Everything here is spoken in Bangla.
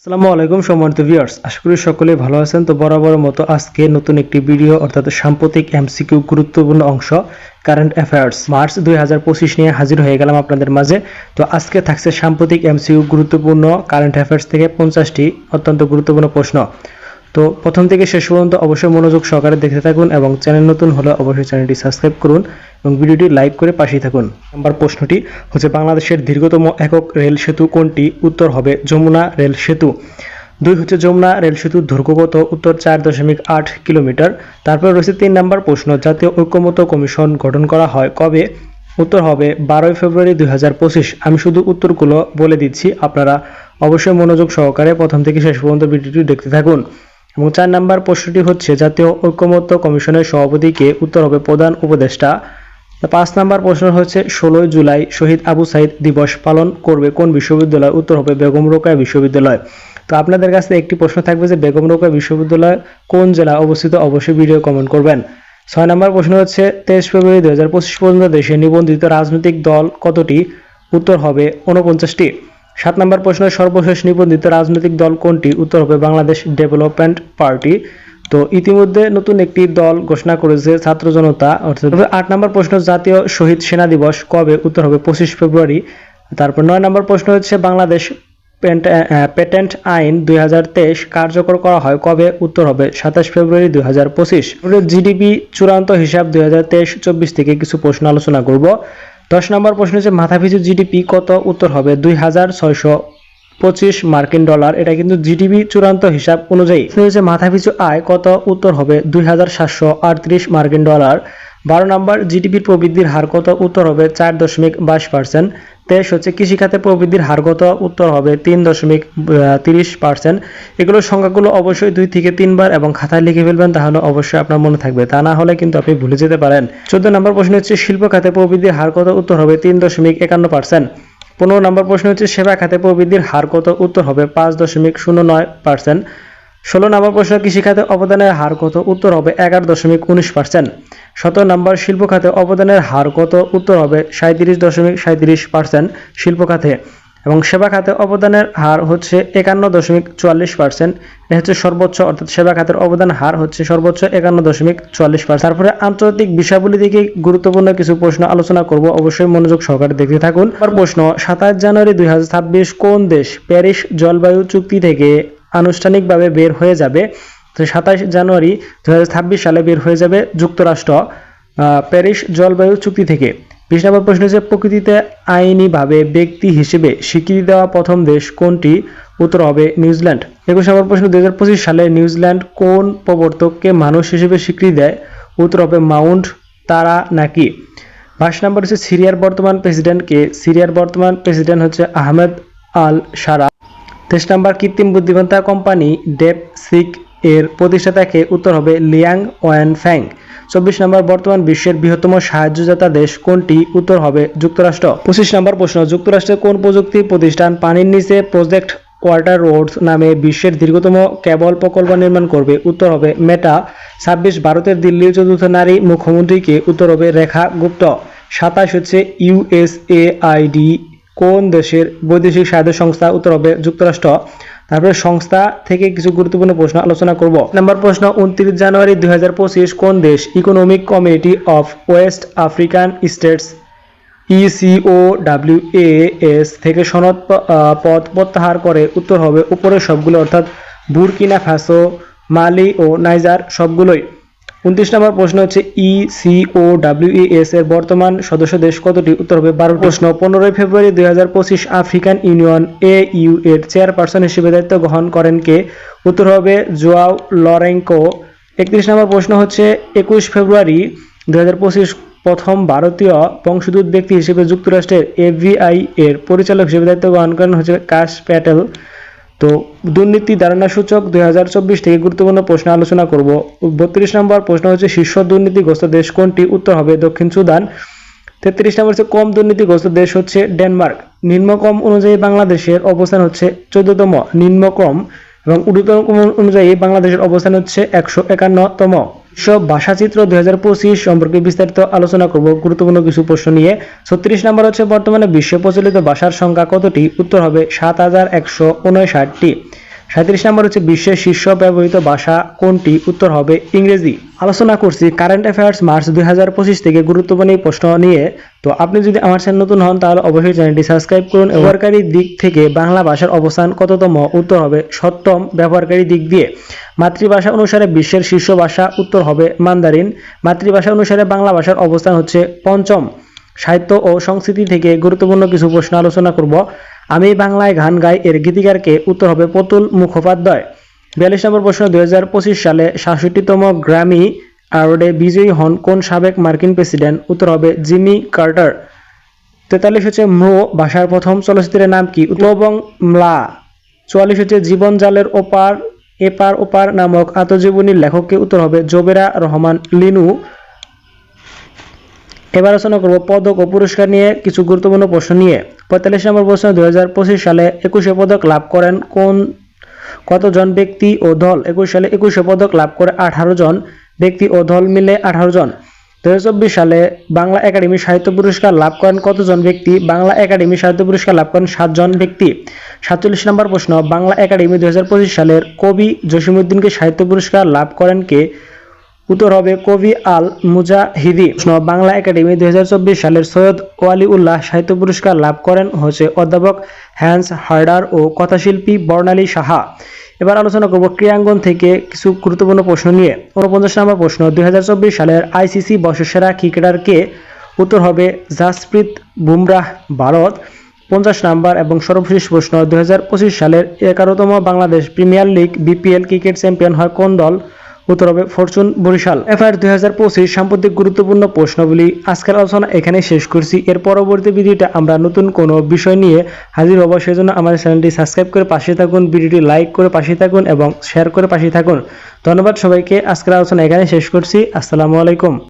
আসসালামু আলাইকুম সম্মানিত ভিউয়ার্স আশা করি সকলে ভালো আছেন। তো বরাবর মতো আজকে নতুন একটি ভিডিও অর্থাৎ সাম্প্রতিক এমসিকিউ গুরুত্বপূর্ণ অংশ কারেন্ট অ্যাফেয়ার্স মার্চ দুই হাজার পঁচিশ নিয়ে হাজির হয়ে গেলাম আপনাদের মাঝে। তো আজকে থাকছে সাম্প্রতিক এমসিকিউ গুরুত্বপূর্ণ কারেন্ট অ্যাফেয়ার্স থেকে পঞ্চাশটি অত্যন্ত গুরুত্বপূর্ণ প্রশ্ন। তো প্রথম থেকে শেষ পর্যন্ত অবশ্যই মনোযোগ সহকারে দেখতে থাকুন এবং চ্যানেল নতুন হলে অবশ্যই চ্যানেলটি সাবস্ক্রাইব করুন এবং ভিডিওটি লাইক করে পাশেই থাকুন। নাম্বার প্রশ্নটি হচ্ছে, বাংলাদেশের দীর্ঘতম একক রেল সেতু কোনটি? উত্তর হবে, যমুনা রেল সেতু। দুই হচ্ছে, যমুনা রেল সেতুর দৈর্ঘ্য কত উত্তর চার দশমিক আট কিলোমিটার। তারপর রয়েছে তিন নম্বর প্রশ্ন, জাতীয় ঐক্যমত্য কমিশন গঠন করা হয় কবে? উত্তর হবে, বারোই ফেব্রুয়ারি দুই হাজার পঁচিশ। আমি শুধু উত্তরগুলো বলে দিচ্ছি, আপনারা অবশ্যই মনোযোগ সহকারে প্রথম থেকে শেষ পর্যন্ত ভিডিওটি দেখতে থাকুন। এবং চার নম্বর প্রশ্নটি হচ্ছে জাতীয় ঐক্যমত্য কমিশনের সভাপতিকে উত্তর হবে প্রধান উপদেষ্টা। পাঁচ নম্বর প্রশ্ন হচ্ছে, ষোলোই জুলাই শহীদ আবু সাইদ দিবস পালন করবে কোন বিশ্ববিদ্যালয়? উত্তর হবে বেগম রোকেয়া বিশ্ববিদ্যালয়। তো আপনাদের কাছে একটি প্রশ্ন থাকবে যে, বেগম রোকেয়া বিশ্ববিদ্যালয় কোন জেলা অবস্থিত? অবশ্যই ভিডিও কমেন্ট করবেন। ছয় নম্বর প্রশ্ন হচ্ছে, তেইশ ফেব্রুয়ারি দু হাজার পঁচিশ পর্যন্ত দেশে নিবন্ধিত রাজনৈতিক দল কতটি? উত্তর হবে উনপঞ্চাশটি সাত নম্বর প্রশ্ন সর্বশেষ নিবন্ধিত রাজনৈতিক দল কোনটি? উত্তর হবে বাংলাদেশ ডেভেলপমেন্ট পার্টি। তো ইতিমধ্যে নতুন একটি দল ঘোষণা করেছে ছাত্র জনতা, অর্থাৎ আট নম্বর প্রশ্ন, জাতীয় শহীদ সেনা দিবস কবে? উত্তর হবে পঁচিশ ফেব্রুয়ারি। তারপর নয় নম্বর প্রশ্ন হচ্ছে, বাংলাদেশ পেটেন্ট আইন দুই হাজার তেইশ কার্যকর করা হয় কবে? উত্তর হবে সাতাশ ফেব্রুয়ারি দুই হাজার পঁচিশ। জিডিপি চূড়ান্ত হিসাব দুই হাজার থেকে কিছু প্রশ্ন আলোচনা করব। দশ নম্বর প্রশ্ন হচ্ছে, মাথাপিছু জিডিপি কত? উত্তর হবে দুই হাজার ছয়শো পঁচিশ মার্কিন ডলার। এটা কিন্তু জিডিপি চূড়ান্ত হিসাব অনুযায়ী। হচ্ছে, মাথাপিছু আয় কত? উত্তর হবে দুই হাজার সাতশো আটত্রিশ মার্কিন ডলার। বারো নম্বর, জিডিপির প্রবৃদ্ধির হার কত? উত্তর হবে চার দশমিক বাইশ পার্সেন্ট। তেইশ হচ্ছে কৃষিখাতে প্রবৃদ্ধির হার কত? উত্তর হবে তিন দশমিক তিরিশ পার্সেন্ট। এগুলোর সংখ্যাগুলো অবশ্যই দুই থেকে তিনবার এবং খাতায় লিখে ফেলবেন, তাহলে অবশ্যই আপনার মনে থাকবে। তা না হলে কিন্তু আপনি ভুলে যেতে পারেন। চোদ্দ নম্বর প্রশ্ন হচ্ছে শিল্প খাতে প্রবৃদ্ধির হার কত? উত্তর হবে তিন দশমিক একান্ন পার্সেন্ট। পনেরো নম্বর প্রশ্ন হচ্ছে সেবা খাতে প্রবৃদ্ধির হার কত? উত্তর হবে পাঁচ দশমিক শূন্য নয় পার্সেন্ট। ষোলো নম্বর প্রশ্ন কৃষি খাতে অবদানের হার কত? উত্তর হবে এগারো দশমিক উনিশ পার্সেন্ট। সতেরো নম্বর শিল্প খাতে অবদানের হার কত? উত্তর হবে সাঁত্রিশ দশমিক সাঁত্রিশ পার্সেন্ট শিল্প খাতে এবং সেবা খাতে অবদানের হার হচ্ছে একান্ন দশমিক চুয়াল্লিশ পার্সেন্ট। হচ্ছে সর্বোচ্চ, অর্থাৎ সেবা খাতের অবদান হার হচ্ছে সর্বোচ্চ একান্ন দশমিক চুয়াল্লিশ পার্সেন্ট। তারপরে আন্তর্জাতিক বিষয়াবলী থেকে গুরুত্বপূর্ণ কিছু প্রশ্ন আলোচনা করব। অবশ্যই মনোযোগ সহকারে দেখতে থাকুন। আর প্রশ্ন, সাতাশ জানুয়ারি দুই হাজার ছাব্বিশ কোন দেশ প্যারিস জলবায়ু চুক্তি থেকে আনুষ্ঠানিকভাবে বের হয়ে যাবে। তো সাতাশ জানুয়ারি দু হাজার ছাব্বিশ সালে বের হয়ে যাবে যুক্তরাষ্ট্র প্যারিস জলবায়ু চুক্তি থেকে। বিশ নম্বর প্রশ্ন হচ্ছে, প্রকৃতিতে আইনিভাবে ব্যক্তি হিসেবে স্বীকৃতি দেওয়া প্রথম দেশ কোনটি? উত্তর হবে নিউজিল্যান্ড। একুশ নম্বর প্রশ্ন, দুই হাজার পঁচিশ সালে নিউজিল্যান্ড কোন প্রবর্তককে মানুষ হিসেবে স্বীকৃতি দেয়? উত্তর হবে মাউন্ট তারা নাকি? বাইশ নম্বর হচ্ছে, সিরিয়ার বর্তমান প্রেসিডেন্টকে সিরিয়ার বর্তমান প্রেসিডেন্ট হচ্ছে আহমেদ আল সারা তেইশ নম্বর কৃত্রিম বুদ্ধিমত্তা কোম্পানি ডেপ সিক এর প্রতিষ্ঠাতাকে উত্তর হবে লিয়াং ওয়ান ফ্যাং চব্বিশ নম্বর বর্তমান বিশ্বের বৃহত্তম সাহায্যদাতা দেশ কোনটি? উত্তর হবে যুক্তরাষ্ট্র। পঁচিশ নম্বর প্রশ্ন, যুক্তরাষ্ট্রের কোন প্রযুক্তি প্রতিষ্ঠান পানির নিচে প্রজেক্ট ওয়াটার রোডস নামে বিশ্বের দীর্ঘতম কেবল প্রকল্প নির্মাণ করবে? উত্তর হবে মেটা। ছাব্বিশ, ভারতের দিল্লির চতুর্থ নারী মুখ্যমন্ত্রীকে উত্তর হবে রেখা গুপ্ত। সাতাশ হচ্ছে ইউএসএআইডি কোন দেশের বৈদেশিক সাহায্য সংস্থা উত্তর হবে যুক্তরাষ্ট্র? তারপরে সংস্থা থেকে কিছু গুরুত্বপূর্ণ প্রশ্ন আলোচনা করব। নাম্বার প্রশ্ন, উনত্রিশ জানুয়ারি দু হাজার পঁচিশ কোন দেশ? Economic community of west African states E C O W S থেকে সনদ পদ প্রত্যাহার করে উত্তর হবে উপরের সবগুলো, অর্থাৎ বুরকিনা ফাসো, মালি ও নাইজার সবগুলোই। উনত্রিশ নম্বর প্রশ্ন হচ্ছে E ইসিও ডাব্লিউ এস এর বর্তমান সদস্য দেশ কতটি? উত্তর হবে বারো প্রশ্ন, পনেরোই ফেব্রুয়ারি দু হাজার পঁচিশ আফ্রিকান ইউনিয়ন এ ইউ এর চেয়ারপারসন হিসেবে দায়িত্ব গ্রহণ করেন কে? উত্তর হবে জোয়াও লরেঙ্কো। একত্রিশ নম্বর প্রশ্ন হচ্ছে একুশ ফেব্রুয়ারি দু হাজার পঁচিশ প্রথম ভারতীয় বংশোদ্ভূত ব্যক্তি হিসেবে যুক্তরাষ্ট্রের এফবিআই এর পরিচালক হিসেবে দায়িত্ব গ্রহণ করেন হচ্ছে কাশ প্যাটেল। তো দুর্নীতি ধারণা সূচক চব্বিশ থেকে গুরুত্বপূর্ণ প্রশ্ন আলোচনা করব। বত্রিশ নম্বর প্রশ্ন হচ্ছে, শীর্ষ দুর্নীতিগ্রস্ত দেশ কোনটি? উত্তর হবে দক্ষিণ সুদান। তেত্রিশ নম্বর হচ্ছে, কম দুর্নীতিগ্রস্ত দেশ হচ্ছে ডেনমার্ক। নিম্নক্রম অনুযায়ী বাংলাদেশের অবস্থান হচ্ছে চোদ্দতম। নিম্নক্রম এবং ঊর্ধ্বতম অনুযায়ী বাংলাদেশের অবস্থান হচ্ছে একশো একান্নতম। বিশ্ব ভাষাচিত্র দুই হাজার পঁচিশ সম্পর্কে বিস্তারিত আলোচনা করব। গুরুত্বপূর্ণ কিছু প্রশ্ন নিয়ে ছত্রিশ নম্বর হচ্ছে বর্তমানে বিশ্বে প্রচলিত ভাষার সংখ্যা কতটি? উত্তর হবে সাত হাজার একশো উনষাটটি। সাঁত্রিশ নম্বর হচ্ছে বিশ্বের শীর্ষ ব্যবহৃত ভাষা কোনটি? উত্তর হবে ইংরেজি। আলোচনা করছি কারেন্ট অ্যাফেয়ার্স মার্চ দুই হাজার পঁচিশ থেকে গুরুত্বপূর্ণ এই প্রশ্ন নিয়ে। তো আপনি যদি আমার চ্যানেল নতুন হন, তাহলে অবশ্যই চ্যানেলটি সাবস্ক্রাইব করুন। ব্যবহারকারী দিক থেকে বাংলা ভাষার অবস্থান কততম? উত্তর হবে সপ্তম ব্যবহারকারী দিক দিয়ে। মাতৃভাষা অনুসারে বিশ্বের শীর্ষ ভাষা, উত্তর হবে মান্দারিন। মাতৃভাষা অনুসারে বাংলা ভাষার অবস্থান হচ্ছে পঞ্চম। সাহিত্য ও সংস্কৃতি থেকে গুরুত্বপূর্ণ কিছু প্রশ্ন আলোচনা করব। আমি বাংলায় গান গাই এর গীতিকারকে উত্তর হবে পতুল মুখোপাধ্যায়। বিয়াল্লিশ নম্বর প্রশ্ন, দুই হাজার পঁচিশ সালে সাতষট্টিতম গ্র্যামি অ্যাওয়ার্ডে বিজয়ী হন কোন সাবেক মার্কিন প্রেসিডেন্ট? উত্তর হবে জিমি কার্টার। তেতাল্লিশ হচ্ছে ম্রো ভাষার প্রথম চলচ্চিত্রের নাম কি? উত্তবং ম্লা। চুয়াল্লিশ হচ্ছে জীবন জালের ওপার, এপার ওপার নামক আত্মজীবনীর লেখককে উত্তর হবে জোবেরা রহমান লিনু। এবার আলোচনা করব পদক ও পুরস্কার নিয়ে কিছু গুরুত্বপূর্ণ প্রশ্ন নিয়ে। পঁয়তাল্লিশ নম্বর প্রশ্ন দুই হাজার পঁচিশ সালে একুশে পদক লাভ করেন কোন, কতজন ব্যক্তি ও দল? একুশ সালে একুশে পদক লাভ করে আঠারো জন ব্যক্তি ও দল মিলে আঠারো জন। দুই হাজার চব্বিশ সালে বাংলা একাডেমি সাহিত্য পুরস্কার লাভ করেন কতজন ব্যক্তি? বাংলা একাডেমি সাহিত্য পুরস্কার লাভ করেন সাতজন ব্যক্তি। সাতচল্লিশ নম্বর প্রশ্ন, বাংলা একাডেমি দুই হাজার পঁচিশ সালের কবি জসিমুদ্দিনকে সাহিত্য পুরস্কার লাভ করেন কে? উত্তর হবে কবি আল মুজাহিদি প্রশ্ন, বাংলা একাডেমি দুই হাজার চব্বিশ সালের সৈয়দ ওয়ালি উল্লাহ সাহিত্য পুরস্কার লাভ করেন হচ্ছে অধ্যাপক হ্যান্স হার্ডার ও কথাশিল্পী বর্ণালী সাহা। এবার আলোচনা করব ক্রিয়াঙ্গন থেকে কিছু গুরুত্বপূর্ণ প্রশ্ন নিয়ে। উনপঞ্চাশ নম্বর প্রশ্ন, দুই হাজার চব্বিশ সালের আইসিসি বর্ষসেরা ক্রিকেটারকে উত্তর হবে জাসপ্রীত বুমরাহ ভারত। পঞ্চাশ নাম্বার এবং সর্বশেষ প্রশ্ন, দুই হাজার পঁচিশ সালের এগারোতম Bangladesh premier league BPL cricket champion হয় কোন দল? উত্তর হবে ফরচুন বরিশাল। এফআইআর দুই হাজার পঁচিশ সাম্প্রতিক গুরুত্বপূর্ণ প্রশ্নগুলি আজকের আলোচনা এখানে শেষ করছি। এর পরবর্তী ভিডিওটা আমরা নতুন কোনো বিষয় নিয়ে হাজির হব, সেজন্য আমাদের চ্যানেলটি সাবস্ক্রাইব করে পাশে থাকুন, ভিডিওটি লাইক করে পাশে থাকুন এবং শেয়ার করে পাশে থাকুন। ধন্যবাদ সবাইকে। আজকের আলোচনা এখানে শেষ করছি। আসসালামু আলাইকুম।